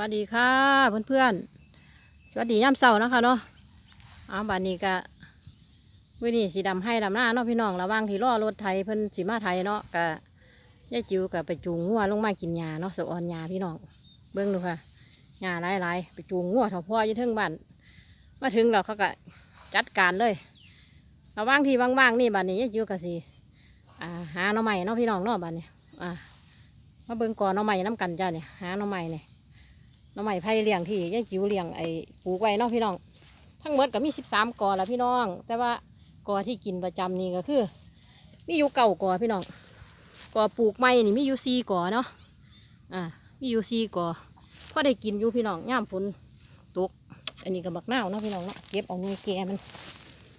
วัสดีค่ะเพื่อนๆ สวัสดีย่ำเสาร์นะคะเนาะเอาบัดนี้ก็วินี่สีดำให้ดำหน้าเนาะพี่น้องระว่างที่รอรถไทยเพิ่นสีมาไทยเนาะก็ยายจิ๋วก็ไปจูงงัวลงมากินหญ้าเนาะสะออนหญ้าพี่น้องเบิ้องดูค่ะหญ้าหลายๆไปจูงงัวถาพ่อยี่เทิงบ้านมาถึงแล้วเขาก็จัดการเลยระว่างที่ว่างๆนี่บัดนี้ยายจิ๋วก็สิอ่าหาหน่อไม้เนาะพี่น้องเนาะบัดนี้อ่ามาเบิ่งก่อนหน่อไม้น้ำกันจ้าเนี่ยหาหน่อไม้เนี่ย น้องใหม่ไผ่เลี้ยงที่ยายจิ๋วเลี้ยงไอ้ปลูกไว้เนาะพี่น้อง ทั้งหมดก็มีสิบสามกอละพี่น้อง แต่ว่ากอที่กินประจำนี่ก็คือ มีอยู่เก่ากอพี่น้องกอปลูกใหม่นี่มีอยู่สี่กอเนาะอ่ามีอยู่สี่กอพอได้กินอยู่พี่น้องย่ามฝนตกอันนี้ก็บักนาวเนาะพี่น้องเนาะเก็บเอาเงยแกมัน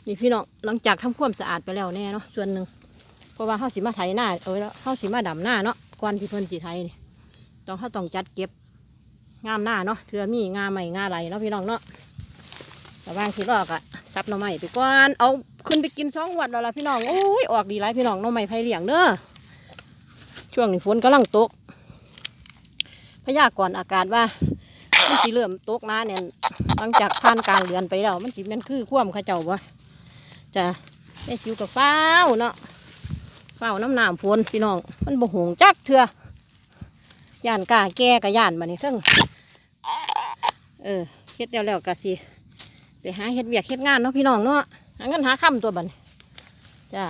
นี่พี่น้องหลังจากทำความสะอาดไปแล้วแน่เนาะส่วนหนึ่งเพราะว่าเขาสิมาไถหน้าเอาไว้แล้วเขาสิมาดำหน้าเนาะก่อนที่เพิ่นสิไถนี่ต้องเขาต้องจัดเก็บ งามหน้าเนาะเถื่อมีงามใหม่งาไหลเนาะพี่น้องเนาะแต่ว่างที่รอกอะซับหน่อไม้ไปก่อนเอาขึ้นไปกินสองวันแล้วล่ะพี่น้องโอ้ยออกดีไรพี่น้องหน่อไม้ไผ่เหลียงเด้อช่วงนี้ฝนกำลังตกพยากรณ์อากาศว่ามันสิเริ่มตกนะเนี่ยหลังจากผ่านกลางเดือนไปแล้วมันสิแม่นคือคว่ำเข้าเจ้าบ่จะได้จิวกับฟ้าเนาะฟ้าน้ำหนามฝนพี่น้อง มันบ่หงจักเถื่อย่านกาแก่กับย่านมานี่เทั้ง เออเฮ็ดแล้วแล้วกะสิไปหาเฮ็ดเวียกเฮ็ดงานเนาะพี่น้องเนาะหาเงินหาค่ำตัวบันจ้า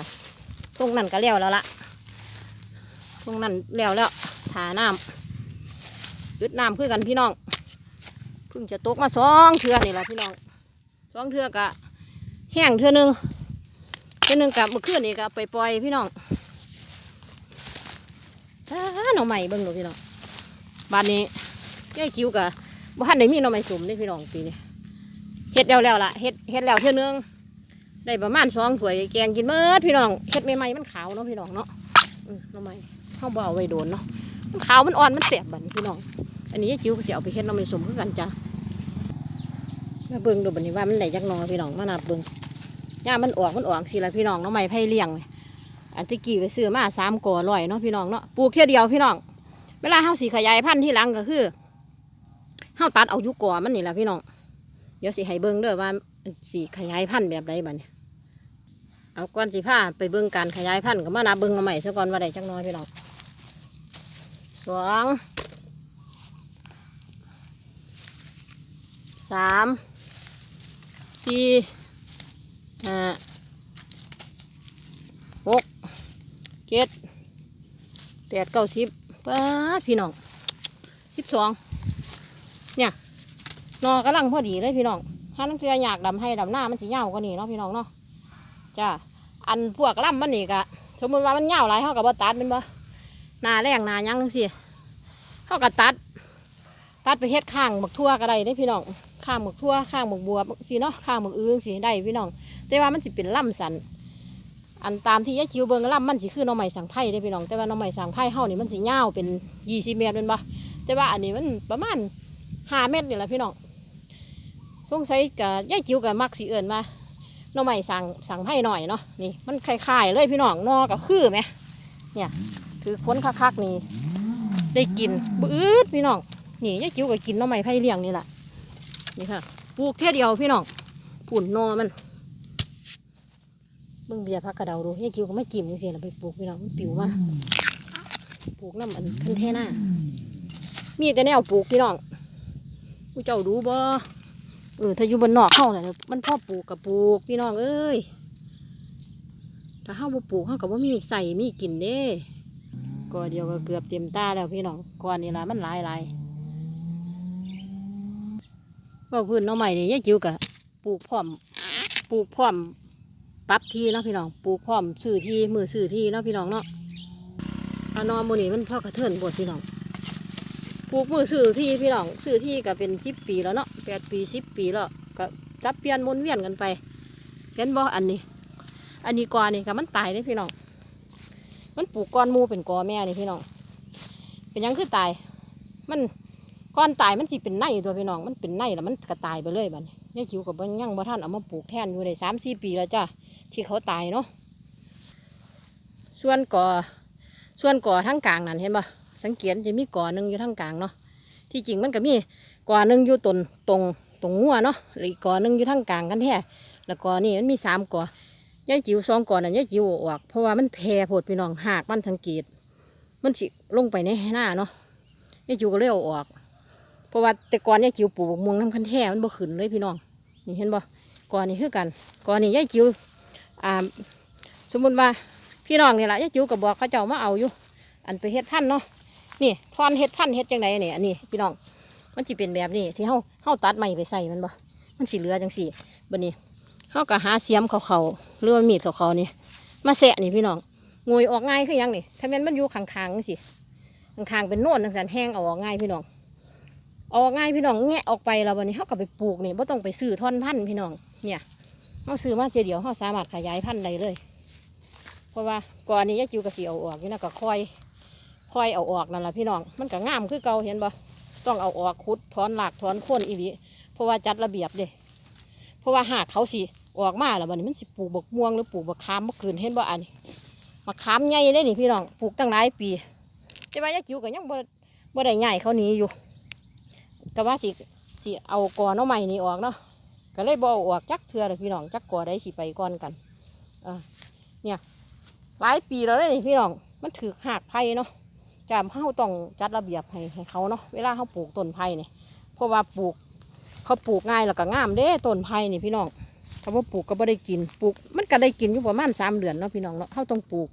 ตรงนั้นก็แล้วแล้วละตรงนั้นแล้วแล้วถาน้ำอึดน้ำคือกันพี่น้องเพิ่งจะตกมาสองเทือนี่แหละพี่น้องสองเทือกะแห้งเทือนึงเทือนึงกับเมื่อคืนนี่ก็ไปปล่อยพี่น้องถ้าหน่อใหม่เบิ่งหนูพี่น้องบ้านนี้ยายคิ้วกับ บ้านไหนมีหน่อไม้สมนี่พี่น้องปีนี้เฮ็ดแล้วแล้วล่ะเฮ็ดเฮ็ดแล้วเท่านึงได้ประมาณสองถ้วยแกงกินเมื่อพี่น้องเฮ็ดใหม่ๆมันขาวเนาะพี่น้องเนาะอืมหน่อไม้เขาบ่เอาไว้โดนเนาะมันขาวมันอ่อนมันแสบบัดนี้พี่น้อง อันนี้ยายคิวก็สิเอาไปเฮ็ดหน่อไม้สมคือกันจ้ะมาเบิ่งดูบัดนี้ว่ามันได้จักหนอพี่น้องมานับเบิ่งย่ามันออกมันออกสิละพี่น้องน่อไม้ไผ่เลี้ยงนี่อันที่กี้ไปซื้อมาสามกอร้อยเนาะพี่น้องเนาะปลูกแค่เดียวพี่น้อง เวลาเฮาสีขยายพันธุ์ที่หลังก็คือ เฮาตัดเอาอยุก่อมันนี่แหละพี่น้อง เดี๋ยวสิให้เบิ่งเด้อว่าสีขยายพันธุ์แบบใดบัดนี้เอาก้อนสีผ้าไปเบิ่งการขยายพันธุ์ก็มานับเบิ่งมาใหม่ซะก่อนว่าได้จักน้อยพี่น้องสองสามสี่ห้าหกเจ็ดแปดเก้าสิบป้าพี่น้องสิบสอง นอกำลังพอดีเลยพี่น้องถ้านังเกลืออยากดำให้ดำหน้ามันสีเหย้ากว่านี้เนาะพี่น้องเนาะจ้าอันพวกล่ำมันนี่กะสมมติว่ามันเหย้าหลายเขากับบ่ตัดแมันบ่หนาแรงหนายังสิเขากับตัด ตัดไปเฮ็ดข้างหมึกทั่วก็ได้เด้พี่น้องข้างหมึกทั่วข้างหมึกบัวสิเนาะข้างหมึกอื้งสิได้พี่น้อง แต่ว่ามันสิเป็นล่ำสันอันตามที่ยายจิวเบิงล่ำมันสิคือน้องใหม่สังไผ่ได้พี่น้อง แต่ว่าน้องใหม่สังไผ่เฮานี่มันสิยาวเป็นยี่สิบเมตรเป็นบ่แต่ว่าอันนี้มันประมาณห้าเมตรนี่แหละพี่น้อง สงสัยกับยายจิวกับมักสีเอิญว่าน้องใหม่สั่งสั่งไผ่หน่อยเนาะนี่มันคล้ายๆเลยพี่น้องนอก็คือไหมเนี่ยคือค้นคักๆนี่ได้กินบื้อพี่น้องนี่ยายจิวก็กินน้องใหม่ไผ่เลี้ยงนี่แหละนี่ค่ะปลูกเท่เดียวพี่น้องผุ่นนอมันเบิ่งเบียพักกระเดาดูเฮ้ยคิวก็ไม่จิ้มจังซี่ล่ะไปปลูกพี่น้องมันปิวมาปลูกน้ำอันคันเทน่ามีแต่แนวปลูกพี่น้องผู้เจ้าดูบ่ เออถ้าอยู่บนนอกเข้าน่ะมันพ่อปลูกกับปลูกพี่น้องเอ้ยถ้าเฮาบ่ปลูกเฮาก็บ่มีใส่มีกินเด้ก็เดียวก็เกือบเต็มตาแล้วพี่น้องก่อนนี่ละมันหลายหลายว่าพื้นน้องใหม่นี่ยายจิ๋วก็ปลูกพร้อมปลูกพร้อมปรับที่เนาะพี่น้องปลูกพร้อมซื้อที่มือซื้อที่เนาะพี่น้องเนาะอานอมหมูนี่มันพ่อกระเทินบดพี่น้อง ปลูกมือซื้อที่พี่น้องซื้อที่ก็เป็นสิบปีแล้วเนาะแปดปีสิบปีแล้วก็จับเปลี่ยนหมุนเวียนกันไปเห็นบ่อันนี้ อันนี้กอนี่ก็มันตายเลยพี่น้องมันปลูกก้อนมูเป็นกอแม่นี่พี่น้องเป็นยังคือตาย มันก้อนตายมันสิเป็นไนตัวพี่น้องมันเป็นไนแล้วมันก็ตายไปเลยบัดนี้ยายจิ๋วกับยังบ่ท่านเอามาปลูกแทนอยู่ได้สามสี่ปีแล้วจ้ะที่เขาตายเนาะส่วนก่อส่วนก่อทั้งกลางนั่นเห็นปะ สังเกตจะมีก่อหนึ่งอยู่ทั้งกลางเนาะที่จริงมันก็มีก่อหนึ่งอยู่ตนตรงตรงงัวเนาะแล้วอีกกอหนึ่งอยู่ทางกลางกันแท้แล้วก่อนี่มันมีสามกอยายจิ๋วสองก่อน่ะยายจิ๋วออกเพราะว่ามันแพร่โพดพี่น้องหากมันสังเกต มันสิลงไปในหน้าเนาะยายจิ๋วก็เลยเอาออก เพราะว่าแต่ก่อนยายจิ๋วปลูกม่วงน้ำคันแท้มันบ่ขึ้นเลยพี่น้อง นี่เห็นบ่ก่อนนี่คือกันก่อนนี่ยายจิ๋วอ่าสมมุติว่าพี่น้องนี่แหละยายจิ๋วก็บอกเขาเจ้ามาเอาอยู่ อันไปเฮ็ดพันเนาะ นี่ทอนเฮ็ดพันธ์เฮ็ดจังไดเนี่ยอันนี้พี่น้อง มันสิเป็นแบบนี้ที่เฮาเฮาตัดไม้ไปใส่มันบ่ มันสิเหลือจังสี่บัดนี้เฮาก็หาเสียมเขาเขาๆหรือว่ามีดเขาเขานี่มาแสะนี่พี่น้องงวยออกง่ายคือยังนี่ถ้าแม่นมันอยู่ข้างๆจังซี่ข้างๆเป็นโน่นจังซั่นแห้งเอาออกง่ายพี่น้องออกง่ายพี่น้องแงะออกไปแล้วบัดนี้เฮาก็ไปปลูกนี่บ่ต้องไปซื้อท่อนพันธุ์พี่น้องเนี่ยเฮาซื้อมาเทียเดียวเฮาสามารถขยายพันธุ์ได้เลย เพราะว่าก่อนนี้ยายจิวก็สิเอาออกนี่นะก็ค่อย ค่อยเอาออกนั่นแหละพี่น้อง มันก็งามคือเก่าเห็นบ่ต้องเอาออกคุดถอนหลากถอนโคนอีหลีเพราะว่าจัดระเบียบเด้เพราะว่าหากเขาสิออกมาแล้วบัดนี้มันสิปลูกบักม่วงหรือปลูกบักขามเมื่อคืนเห็นบ่อันนี้มะขามใหญ่เลยนี่พี่น้องปลูกตั้งหลายปีแต่ว่ายายจิ๋วก็ยังบ่บ่ได้ใหญ่เขานี้อยู่ก็ว่าสิสิเอากอน้อใหม่นี่ออกเนาะก็เลยบ่อออกจักเทื่อเลยพี่น้องจักกอได้สิไปก่อนกันอ่าเนี่ยหลายปีแล้วเลยนี่พี่น้องมันถือหากไผ่เนาะ จาเขาต้องจัดระเบียบให้ให้เขาเนาะเวลาเขาปลูกต้นไผ่เนี่ยเพราะว่าปลูกเขาปลูกง่ายแล้วก็งามเด้ต้นไผ่นี่พี่น้องคำว่าปลูกก็ไม่ได้กินปลูกมันก็ได้กินอยู่ประมาณสามเดือนเนาะพี่น้องเนาะเขาต้องปลูก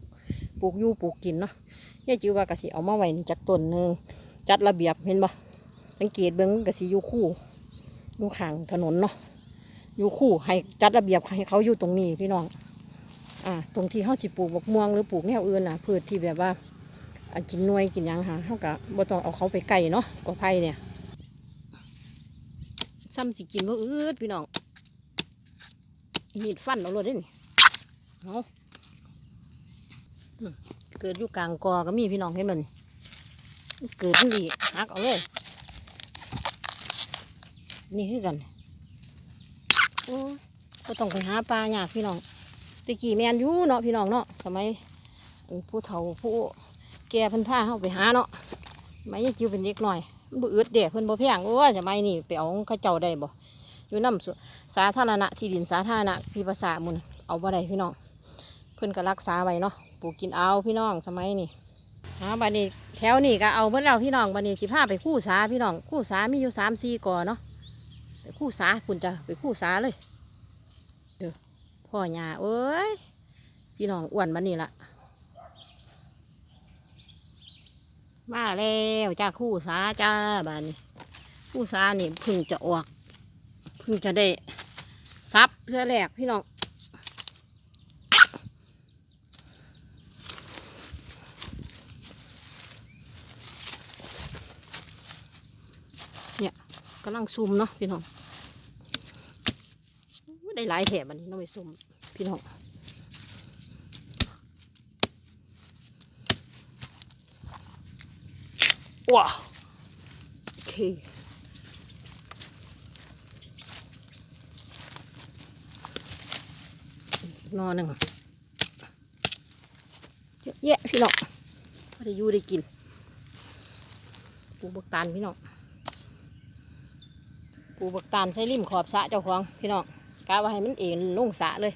ปลูกอยู่ปลูกกินเนาะยายจิวว่ากะสิเอามาไว้จากต้นหนึ่งจัดระเบียบเห็นบ่สังเกตเบิ้งกะสิอยู่คู่อยู่ข้างถนนเนาะอยู่คู่ให้จัดระเบียบให้เขาอยู่ตรงนี้พี่น้องอ่าตรงที่เขาสิปลูกบักม่วงหรือปลูกแนวอื่นน่ะพืชที่แบบว่า อันกินน่วยกินยังหาเขากะบ่ต้องเอาเขาไปไก่เนาะกอไผ่เนี่ยซ้ำสิกินบ่อืดพี่น้องมีดฟันเอาเลยได้นี่เอาอืมเกิดอยู่กลางกอก็มีพี่น้องเห็นมันเกิดมันดีหักเอาเลย นี่คือกันโอ้ก็ต้องไปหาปลาหยากพี่น้องตะกี้แมนอยู่เนาะพี่น้องเนาะทำไมผู้เฒ่าผู้ แกเพิ่นพาเฮาไปหาเนาะไม่ยายจิวเป็นเด็กหน่อยมันบ่อึดเด็กเพิ่นบ่แพงโอ้ยสมัยนี้ไปเอาของเขาเจ้าได้บ่อยู่น้ำสาธารณะที่ดินสาธารณะพี่ภาษามุนเอาบ่ได้พี่น้องเพิ่นก็รักษาไว้เนาะปลูกกินเอาพี่น้องสมัยนี้หาบัดนี้แถวนี้ก็เอาเบิดแล้วพี่น้องบัดนี้สิพาไปคู่สาพี่น้องคู่สามีอยู่3 4ก่อเนาะไปคู่สาคุณจะไปคู่สาเลยเด้อพ่อหญ้าเอ้ยพี่น้องอ้วนบัดนี้ล่ะ มาแล้วจ้าคู่สาจ้าบ้านนี้คู่สานี่พึ่งจะออกพึ่งจะได้ซับเพื่อแรกพี่น้องเนี่ยกำลังซุ่มเนาะพี่น้องได้หลายแถบอันนี้เน้องไปซุ่มพี่น้อง ว้าโอเคนอหนึ่งเยอะแยะพี่น้องพอได้อยู่ได้กินปูบักตาลพี่น้องปูบักตาลใช้ริมขอบสะเจ้าของพี่น้องกะว่าให้มันเองลงสะเลย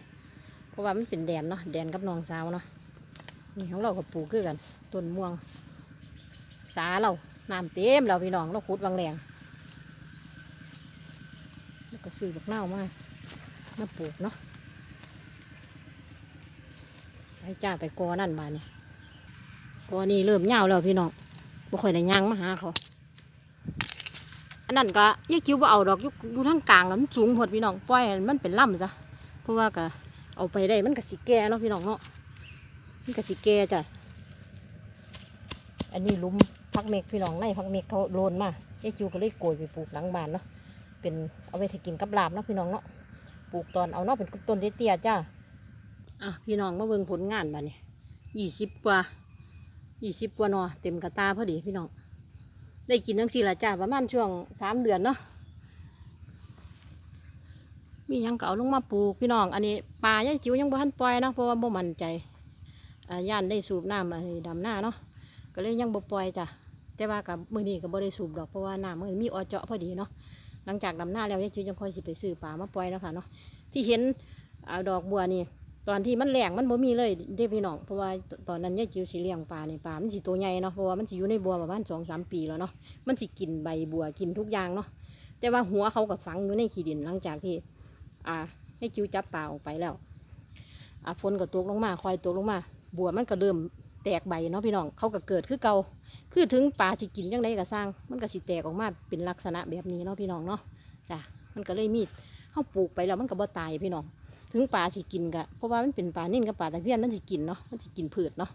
เพราะว่ามันเป็นแดนเนาะแดนกับนองสาวเนาะนี่ของเรากับปูคือกันต้นม่วง สาเราน้ำเต็มเราพี่น้องเราขุดวังแรงแล้วก็ซื้อบักเน่ามามาปลูกเนาะไปจ้าไปกอนั่นบานเนี่ยกอนี่เริ่มเหี่ยวแล้วพี่น้องบ่ค่อยได้ย่างมาหาเขาอันนั้นก็ยายคิวว่าเอาดอกอยู่อยู่ทางกลางแล้วมันสูงหดพี่น้องปล่อยมันเป็นลำจ้ะเพราะว่าก็เอาไปได้มันก็สิแก่เนาะพี่น้องเนาะมันก็สิแก่จ้ะอันนี้ลุม พักเมกพี่น้องในพักเมกเขาโลนมายายจิวก็เลยโกยไปปลูกหลังบ้านเนาะเป็นเอาไปถกินกับลาบเนาะพี่น้องเนาะปลูกตอนเอาเนาะเป็นต้นเตี้ยจ้าอะพี่น้องมาเบิ่งผลงานบ้านนี้ยี่สิบกว่ายี่สิบกว่าหนอเต็มกระตาพอดีพี่น้องได้กินทั้งสี่ละจ้าประมาณช่วงสามเดือนเนาะมียังเก่าลงมาปลูกพี่น้อง อันนี้ปลายาจิวยังบ่ทันปล่อยเนาะเพราะว่าบ่มั่นใจอ่าย่านได้สูบน้ำดำหน้าเนาะก็เลยยังบ่ปล่อยจ้ะ แต่ว่ากับมือนี้ก็บ่ได้สูบดอกเพราะว่าน้ำมันมีออเจาะพอดีเนาะหลังจากดำหน้าแล้วยายจิ๋วจังค่อยสิไปซื้อปลามาปล่อยแล้วค่ะเนาะที่เห็นเอาดอกบัวนี่ตอนที่มันแหลงมันบ่มีเลยเด้พี่น้องเพราะว่าตอนนั้นยายจิ๋วสิเลี้ยงปลาเนี่ยปลามันสิตัวใหญ่เนาะเพราะว่ามันสิอยู่ในบัวประมาณสองสามปีแล้วเนาะมันสิกินใบบัวกินทุกอย่างเนาะแต่ว่าหัวเขาก็ฝังอยู่ในขี้ดินหลังจากที่ อ่าให้จิ๋วจับปลาออกไปแล้วอ่าฝนก็ตกลงมาคอยตกลงมา บัวมันก็เริ่มแตกใบเนาะพี่น้องเขาก็เกิดคือเก่า คือถึงปลาสิกินจังไดก็สร้าง มันก็สิแตกออกมาเป็นลักษณะแบบนี้เนาะพี่น้องเนาะจ้ะมันก็เลยมีดเขาปลูกไปแล้วมันก็บ่ตายพี่น้อง ถึงปลาสิกินก็เพราะว่ามันเป็นปลานิ่นกับปลาตะเพียนมันสิกินเนาะมันสิกินพืชเนาะ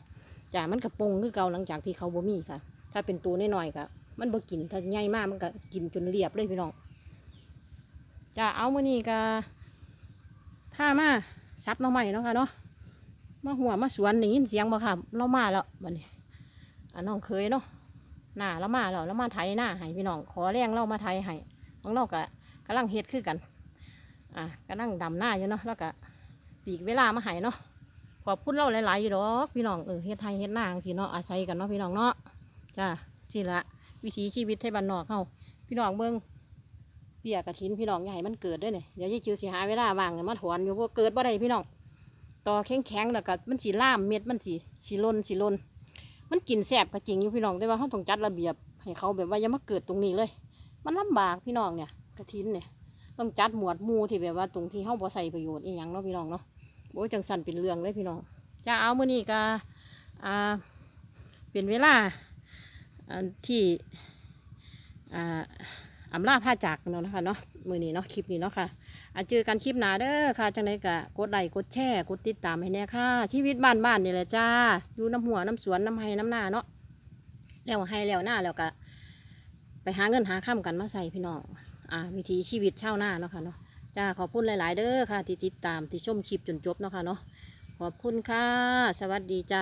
จ้ะมันก็ปงคือเก่าหลังจากที่เขาบ่มีค่ะ ถ้าเป็นตัวน้อยๆก็มันบ่กินถ้าใหญ่มากมันก็กินจนเรียบเลยพี่น้องจ้ะเอามื้อนี้ก็ถ้ามาซับน้องใหม่เนาะค่ะเนาะมาหัวมาสวนได้ยินเสียงบ่ค่ะเรามาแล้วบัดนี้ อะน้องเคยเนาะหน้าเรามาแล้วเรามาไถหน้าให้พี่น้องขอแรงเรามาไถให้น้องเราก็กำลังเฮ็ดคือกัน อะก็นั่งดำหน้าอยู่เนาะแล้วก็ปีกเวลามาให้เนาะขอบคุณเราหลายๆอยู่ดอกพี่น้องเออเฮ็ดไทยเฮ็ดหน้างสิเนาะอาศัยกันเนาะพี่น้องเนาะจ้าสิละวิถีชีวิตไทยบ้านนอกเฮาพี่น้องเบิ่งเปียกระถินพี่น้องอย่าให้มันเกิดด้วยเนี่ยเดี๋ยวยายจิวสิหาเวลาว่างมาถอนอยู่พราเกิดบ่ได้พี่น้องต่อแข็งแข็งๆแล้วก็มันสีล่ามเม็ดมันสีสีล่นสีล่น มันกินแสบก็จริงอยู่พี่น้องแต่ว่าเขาต้องจัดระเบียบให้เขาแบบว่าอย่ามาเกิดตรงนี้เลย มันลำบากพี่น้องเนี่ยกระถินเนี่ยต้องจัดหมวดหมู่ที่แบบว่าตรงที่เฮาบ่ใส่ประโยชน์อีหยังเนาะพี่น้องเนาะโอ้ยจังสันเป็นเรื่องเลยพี่น้องจะเอาเมื้อนี้ก็อ่าเป็นเวลาอันที่อ่าอำลาผ้าจากเนาะนะคะเนาะ มือนี้เนาะคลิปนี้เนาะค่ะอาเจอกันคลิปหนาเด้อค่ะจังไดก็กดไลค์กดแชร์กดติดตามให้แน่ค่ะ ชีวิตบ้านๆนี่แหละจ้าอยู่น้ำหัวน้ำสวนน้ำไห้น้ำหน้าเนาะแล้วให้แล้วหน้าแล้วก็ไปหาเงินหาค่ำกันมาใส่พี่น้องอ่าวิถีชีวิตเช่าวนาเนาะค่ะเนาะจ้าขอบคุณหลาย ๆ เด้อค่ะที่ติดตามที่ชมคลิปจนจบเนาะค่ะเนาะขอบคุณค่ะ สวัสดีจ้า